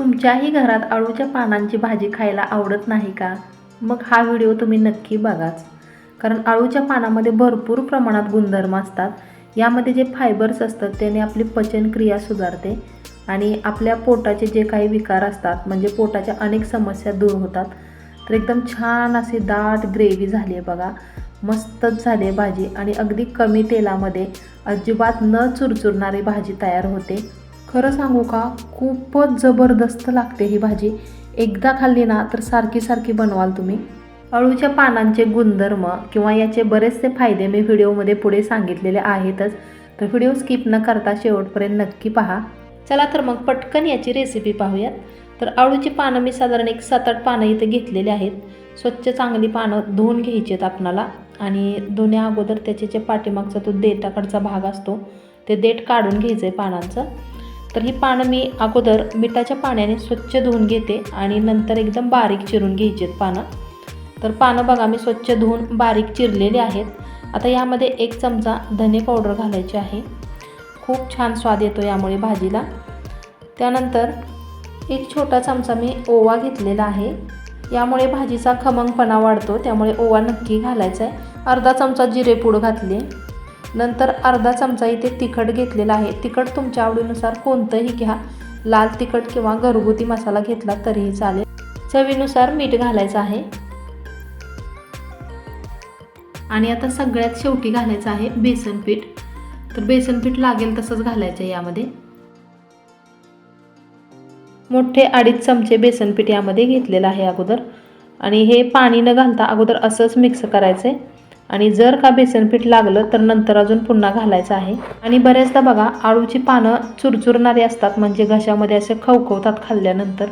तुमच्याही घरात अळूच्या पानांची भाजी खायला आवडत नाही का? मग हा व्हिडिओ तुम्ही नक्की बघाच. कारण अळूच्या पानामध्ये भरपूर प्रमाणात गुणधर्म असतात. यामध्ये जे फायबर्स असतात त्याने आपली पचनक्रिया सुधारते आणि आपल्या पोटाचे जे काही विकार असतात म्हणजे पोटाच्या अनेक समस्या दूर होतात. तर एकदम छान अशी दाट ग्रेव्ही झाली आहे बघा. मस्तच झाली आहे भाजी आणि अगदी कमी तेलामध्ये अजिबात न चुरचुरणारी भाजी तयार होते. खरं सांगू का? खूपच जबरदस्त लागते ही भाजी. एकदा खाल्ली ना तर सारखी सारखी बनवाल तुम्ही. अळूच्या पानांचे गुणधर्म किंवा याचे बरेचसे फायदे मी व्हिडिओमध्ये पुढे सांगितलेले आहेतच. तर व्हिडिओ स्किप न करता शेवटपर्यंत नक्की पहा. चला तर मग पटकन याची रेसिपी पाहूयात. तर अळूची पानं मी साधारण एक सात आठ पानं इथे घेतलेली आहेत. स्वच्छ चांगली पानं धुवून घ्यायची आहेत आपणाला. आणि धुण्या अगोदर त्याचे जे पाठीमागचा तो देठाकडचा भाग असतो ते देठ काढून घ्यायचं आहे पानांचं. तर ही पानं मी अगोदर मिठाच्या पाण्याने स्वच्छ धुवून घेते आणि नंतर एकदम बारीक चिरून घ्यायची आहेत पानं. तर पानं बघा मी स्वच्छ धुवून बारीक चिरलेली आहेत. आता यामध्ये एक चमचा धने पावडर घालायची आहे. खूप छान स्वाद येतो यामुळे भाजीला. त्यानंतर एक छोटा चमचा मी ओवा घेतलेला आहे. यामुळे भाजीचा खमंगपणा वाढतो त्यामुळे ओवा नक्की घालायचा आहे. अर्धा चमचा जिरेपूड घातली. नंतर अर्धा चमचा इथे तिखट घेतलेला आहे. तिखट तुमच्या आवडीनुसार कोणतंही घ्या. लाल तिखट किंवा घरगुती मसाला घेतला तरीही चालेल. चवीनुसार मीठ घालायचं आहे. आणि आता सगळ्यात शेवटी घालायचं आहे बेसन पीठ. तर बेसन पीठ लागेल तसंच घालायचं आहे यामध्ये. मोठे अडीच चमचे बेसन पीठ यामध्ये घेतलेलं आहे अगोदर. आणि हे पाणी न घालता अगोदर असंच मिक्स करायचं आहे आणि जर का बेसन पीठ लागलं तर नंतर अजून पुन्हा घालायचं आहे. आणि बऱ्याचदा बघा आळूची पानं चुरचुरणारी असतात म्हणजे घशामध्ये असे खवखवतात खाल्ल्यानंतर.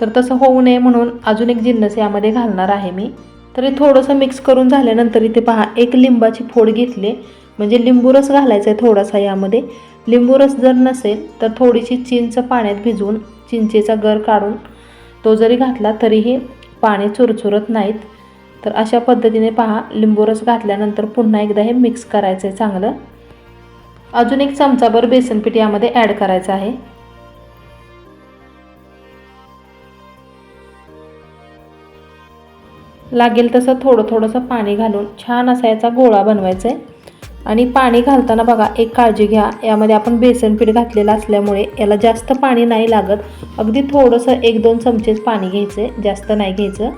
तर तसं होऊ नये म्हणून अजून एक जिन्नस यामध्ये घालणार आहे मी. तरी थोडंसं मिक्स करून झाल्यानंतर इथे पहा एक लिंबाची फोड घेतली. म्हणजे लिंबू रस घालायचा आहे थोडासा यामध्ये. लिंबू रस जर नसेल तर थोडीशी चिंच पाण्यात भिजवून चिंचेचा गर काढून तो जरी घातला तरीही पाणी चुरचुरत नाहीत. तर अशा पद्धतीने पहा लिंबू रस घातल्यानंतर पुन्हा एकदा हे मिक्स करायचं आहे चांगलं. अजून एक चमचाभर बेसनपीठ यामध्ये ॲड करायचं आहे. लागेल तसं थोडं थोडंसं पाणी घालून छान असा याचा गोळा बनवायचा आहे आणि पाणी घालताना बघा एक काळजी घ्या. यामध्ये आपण बेसन पीठ घातलेलं असल्यामुळे याला जास्त पाणी नाही लागत. अगदी थोडंसं एक दोन चमचेच पाणी घ्यायचं आहे जास्त नाही घ्यायचं.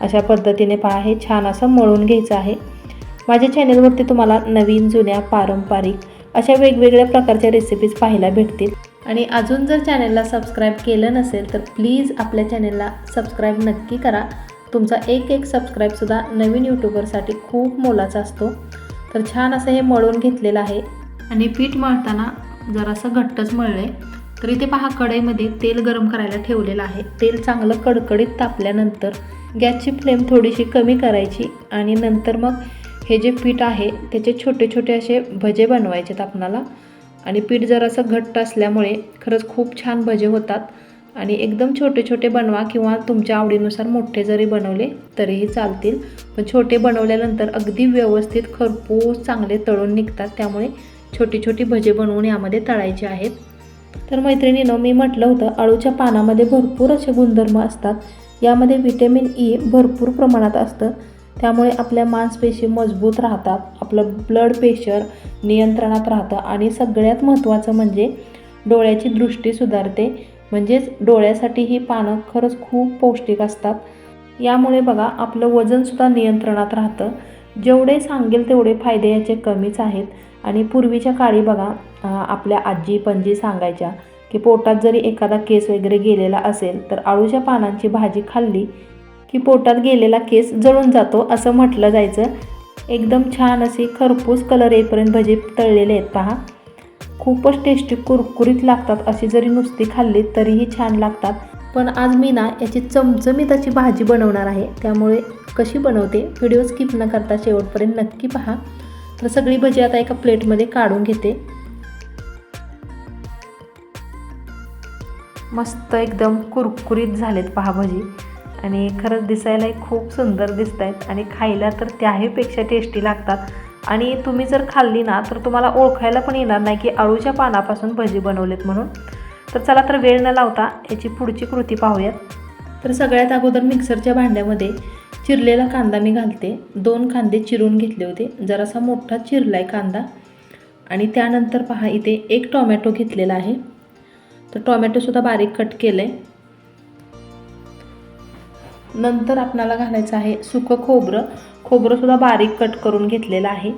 अशा पद्धतीने पहा हे छान असं मळून घ्यायचं आहे. माझ्या चॅनलवरती तुम्हाला नवीन जुन्या पारंपरिक अशा वेगवेगळ्या प्रकारच्या रेसिपीज पाहायला भेटतील. आणि अजून जर चॅनलला सबस्क्राईब केलं नसेल तर प्लीज आपल्या चॅनलला सबस्क्राईब नक्की करा. तुमचा एक एक सबस्क्राईबसुद्धा नवीन यूट्यूबरसाठी खूप मोलाचा असतो. तर छान असं हे मळून घेतलेलं आहे. आणि पीठ मळताना जरासं घट्टच मळलं आहे तर इथे पहा कढईमध्ये तेल गरम करायला ठेवलेलं आहे. तेल चांगलं कडकडीत तापल्यानंतर गॅसची फ्लेम थोडीशी कमी करायची आणि नंतर मग हे जे पीठ आहे त्याचे छोटे छोटे असे भजे बनवायचेत आपणाला. आणि पीठ जरासं घट्ट असल्यामुळे खरंच खूप छान भजे होतात. आणि एकदम छोटे छोटे बनवा किंवा तुमच्या आवडीनुसार मोठे जरी बनवले तरीही चालतील. पण छोटे बनवल्यानंतर अगदी व्यवस्थित खरपूस चांगले तळून निघतात. त्यामुळे छोटी छोटी भजे बनवून यामध्ये तळायचे आहेत. तर मैत्रिणीनं मी म्हटलं होतं अळूच्या पानामध्ये भरपूर असे गुणधर्म असतात. यामध्ये व्हिटॅमिन ई भरपूर प्रमाणात असतं. त्यामुळे आपल्या मांसपेशी मजबूत राहतात आपलं ब्लड प्रेशर नियंत्रणात राहतं आणि सगळ्यात महत्त्वाचं म्हणजे डोळ्याची दृष्टी सुधारते. म्हणजेच डोळ्यासाठी ही पानं खरंच खूप पौष्टिक असतात. यामुळे बघा आपलं वजनसुद्धा नियंत्रणात राहतं. जेवढे सांगेल तेवढे फायदे याचे कमीच आहेत. आणि पूर्वीच्या काळी बघा आपल्या आजी पणजी सांगायच्या की पोटात जरी एखादा केस वगैरे गेलेला असेल तर आळूच्या पानांची भाजी खाल्ली की पोटात गेलेला केस जळून जातो असं म्हटलं जायचं. एकदम छान अशी खरपूस कलर येईपर्यंत भजी तळलेले आहेत पहा. खूपच टेस्टी कुरकुरीत लागतात अशी जरी नुसती खाल्ली तरीही छान लागतात. पण आज मी ना याची चमचमीत अशी भाजी बनवणार आहे त्यामुळे कशी बनवते व्हिडिओ स्किप न करता शेवटपर्यंत नक्की पहा. तर सगळी भजी आता एका प्लेटमध्ये काढून घेते. मस्त एकदम कुरकुरीत झालेत पहा भजी आणि खरंच दिसायलाही खूप सुंदर दिसत आहेत आणि खायला तर त्याहीपेक्षा टेस्टी लागतात. आणि तुम्ही जर खाल्ली ना तर तुम्हाला ओळखायला पण येणार नाही की अळूच्या पानापासून भजी बनवलेत म्हणून. तर चला तर वेळ न लावता याची पुढची कृती पाहूयात. तर सगळ्यात अगोदर मिक्सरच्या भांड्यामध्ये चिरलेला कांदा मी घालते. दोन कांदे चिरून घेतले होते. जरासा मोठा चिरला आहे कांदा. आणि त्यानंतर पहा इथे एक टॉमॅटो घेतलेला आहे. तर टॉमॅटोसुद्धा बारीक कट केलं आहे नंतर आपणाला घालायचं आहे सुकं खोबरं. खोबरंसुद्धा बारीक कट करून घेतलेलं आहे.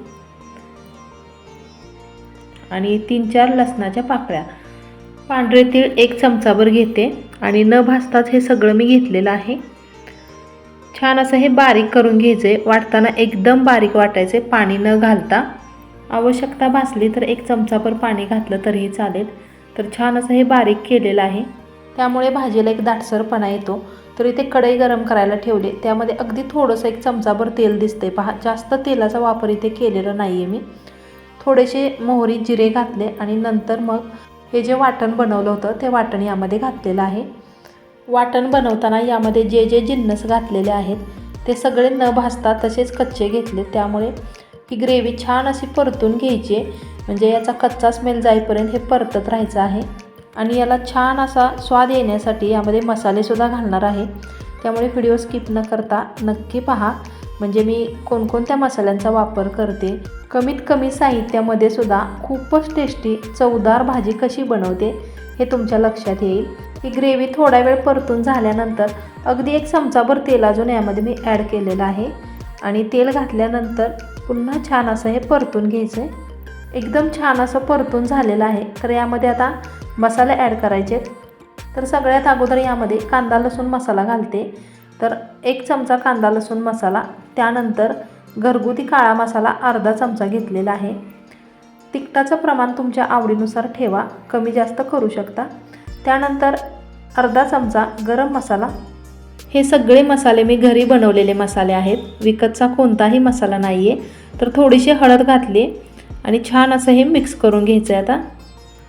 आणि तीन चार लसणाच्या पाकळ्या. पांढरे तीळ एक चमचाभर घेते आणि न भाजताच हे सगळं मी घेतलेलं आहे. छान असं हे बारीक करून घ्यायचं. आहे वाटताना एकदम बारीक वाटायचे. पाणी न घालता. आवश्यकता भासली तर एक चमचाभर पाणी घातलं तरीही चालेल. तर छान असं हे बारीक केलेलं आहे. त्यामुळे भाजीला एक दाटसरपणा येतो. तर इथे कढई गरम करायला ठेवले. त्यामध्ये अगदी थोडंसं एक चमचाभर तेल दिसते पहा जास्त तेलाचा वापर इथे केलेला नाही आहे मी. थोडेसे मोहरी जिरे घातले आणि नंतर मग हे जे वाटण बनवलं होतं ते वाटण यामध्ये घातलेलं आहे. वाटण बनवताना यामध्ये जे जे जिन्नस घातलेले आहेत ते सगळे न भाजता तसेच कच्चे घेतले. त्यामुळे ही ग्रेव्ही छान अशी परतून घ्यायची. आहे म्हणजे याचा कच्चा स्मेल जाईपर्यंत हे परतत राहायचं आहे. आणि याला छान असा स्वाद येण्यासाठी यामध्ये मसालेसुद्धा घालणार आहे. त्यामुळे व्हिडिओ स्किप न करता नक्की पहा. म्हणजे मी कोणकोणत्या मसाल्यांचा वापर करते. कमीत कमी साहित्यामध्ये सुद्धा खूपच टेस्टी चवदार भाजी कशी बनवते हे तुमच्या लक्षात येईल. ही ग्रेव्ही थोडा वेळ परतून झाल्यानंतर अगदी एक चमचाभर तेल अजून यामध्ये मी ॲड केलेलं आहे. आणि तेल घातल्यानंतर पुन्हा छान असं हे परतून घ्यायचं आहे. एकदम छान असं परतून झालेलं आहे. तर यामध्ये आता मसाले ॲड करायचे तर सगळ्यात अगोदर यामध्ये कांदा लसूण मसाला घालते. तर एक चमचा कांदा लसूण मसाला. त्यानंतर घरगुती काळा मसाला अर्धा चमचा घेतलेला आहे. तिखटाचं प्रमाण तुमच्या आवडीनुसार ठेवा. कमी जास्त करू शकता. त्यानंतर अर्धा चमचा गरम मसाला हे सगळे मसाले मी घरी बनवलेले मसाले आहेत. विकतचा कोणताही मसाला नाही आहे तर थोडीशी हळद घातली आणि छान असं हे मिक्स करून घ्यायचं आहे आता.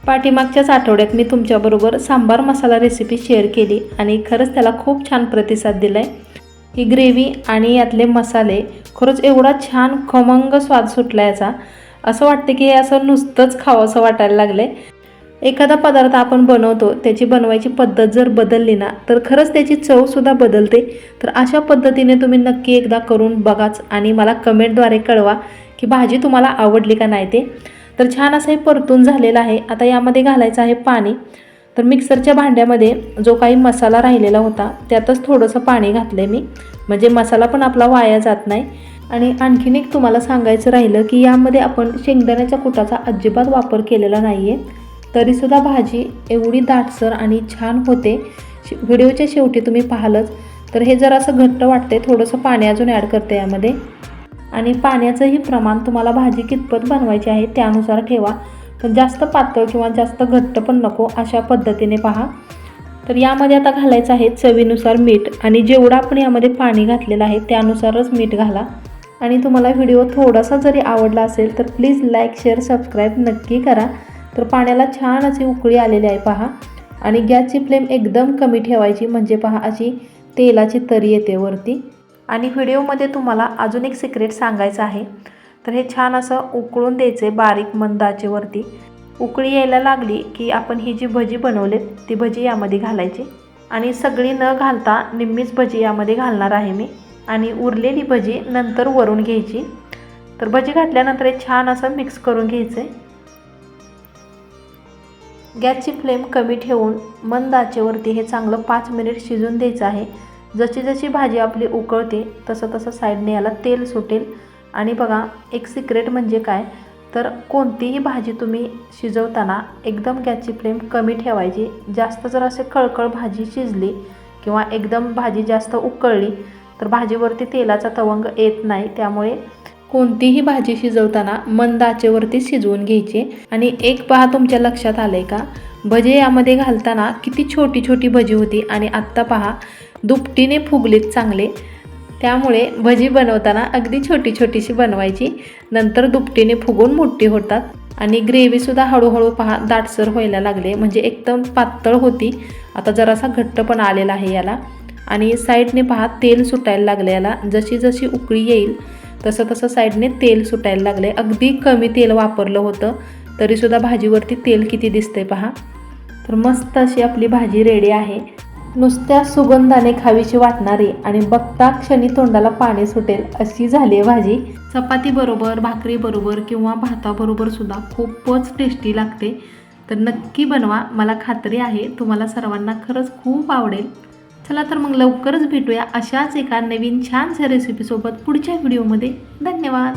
पाठीमागच्याच आठवड्यात मी तुमच्याबरोबर सांबार मसाला रेसिपी शेअर केली आणि खरंच त्याला खूप छान प्रतिसाद दिला आहे ही ग्रेव्ही आणि यातले मसाले खरंच एवढा छान खमंग स्वाद सुटला याचा. असं वाटतं की हे असं नुसतंच खावं असं वाटायला लागलं आहे एखादा पदार्थ आपण बनवतो त्याची बनवायची पद्धत जर बदलली ना तर खरंच त्याची चवसुद्धा बदलते. तर अशा पद्धतीने तुम्ही नक्की एकदा करून बघाच आणि मला कमेंटद्वारे कळवा की भाजी तुम्हाला आवडली का नाही ते. तर छान असं हे परतून झालेलं आहे. आता यामध्ये घालायचं आहे पाणी. तर मिक्सरच्या भांड्यामध्ये जो काही मसाला राहिलेला होता त्यातच थोडंसं पाणी घातलं आहे मी. म्हणजे मसाला पण आपला वाया जात नाही. आणि आणखीन एक तुम्हाला सांगायचं राहिलं की यामध्ये आपण शेंगदाण्याच्या कुटाचा अजिबात वापर केलेला नाही आहे तरीसुद्धा भाजी एवढी दाटसर आणि छान होते. शे- व्हिडिओच्या शेवटी तुम्ही पाहालच. तर हे जर असं घट्ट वाटते थोडंसं पाणी अजून ॲड करते यामध्ये. आणि पाण्याचंही प्रमाण तुम्हाला भाजी कितपत बनवायची आहे त्यानुसार ठेवा. पण जास्त पातळ किंवा जास्त घट्ट पण नको अशा पद्धतीने पहा. तर यामध्ये आता घालायचं आहे चवीनुसार मीठ. आणि जेवढं आपण यामध्ये पाणी घातलेलं आहे त्यानुसारच मीठ घाला. आणि तुम्हाला व्हिडिओ थोडासा जरी आवडला असेल तर प्लीज लाईक शेअर सबस्क्राईब नक्की करा. तर पाण्याला छान अशी उकळी आलेली आहे पहा. आणि गॅसची फ्लेम एकदम कमी ठेवायची म्हणजे पहा अशी तेलाची तरी येते वरती. आणि व्हिडिओमध्ये तुम्हाला अजून एक सिक्रेट सांगायचं आहे. तर हे छान असं उकळून द्यायचे बारीक मंदाचे वरती. उकळी यायला लागली की आपण ही जी भजी बनवली ती भजी यामध्ये घालायची. आणि सगळी न घालता निम्मीच भजी यामध्ये घालणार आहे मी. आणि उरलेली भजी नंतर वरून घ्यायची. तर भजी घातल्यानंतर हे छान असं मिक्स करून घ्यायचं. आहे गॅसची फ्लेम कमी ठेवून मंद आचेवरती हे चांगलं पाच मिनिट शिजून द्यायचं आहे. जशी जशी भाजी आपली उकळते तसं तसं साईडने याला तेल सुटेल. आणि बघा एक सिक्रेट म्हणजे काय? तर कोणतीही भाजी तुम्ही शिजवताना एकदम गॅसची फ्लेम कमी ठेवायची. जास्त जर असे कळकळ भाजी शिजली किंवा एकदम भाजी जास्त उकळली तर भाजीवरती तेलाचा तवंग येत नाही. त्यामुळे कोणतीही भाजी शिजवताना मंद आचेवरती शिजवून घ्यायची. आणि एक पहा तुमच्या लक्षात आलं आहे का? भजे यामध्ये घालताना किती छोटी छोटी भजी होती आणि आत्ता पहा दुपटीने फुगलीत चांगले. त्यामुळे भजी बनवताना अगदी छोटी छोटीशी बनवायची. नंतर दुपटीने फुगून मोठी होतात. आणि ग्रेव्हीसुद्धा हळूहळू पहा दाटसर व्हायला लागले. म्हणजे एकदम पातळ होती. आता जरासा घट्ट पण आलेला आहे याला. आणि साईडने पहा तेल सुटायला लागले याला. जशी जशी उकळी येईल तसं तसं साईडने तेल सुटायला लागले अगदी कमी तेल वापरलं होतं तरीसुद्धा भाजीवरती तेल किती दिसतंय पहा. तर मस्त अशी आपली भाजी रेडी आहे. नुसत्या सुगंधाने खावीशी वाटणारी आणि बघता क्षणी तोंडाला पाणी सुटेल अशी झाली आहे भाजी. चपातीबरोबर भाकरीबरोबर किंवा भाताबरोबर सुद्धा खूपच टेस्टी लागते. तर नक्की बनवा. मला खात्री आहे तुम्हाला सर्वांना खरंच खूप आवडेल. चला तर मग लवकरच भेटूया अशाच एका नवीन छानशा रेसिपीसोबत पुढच्या व्हिडिओमध्ये धन्यवाद.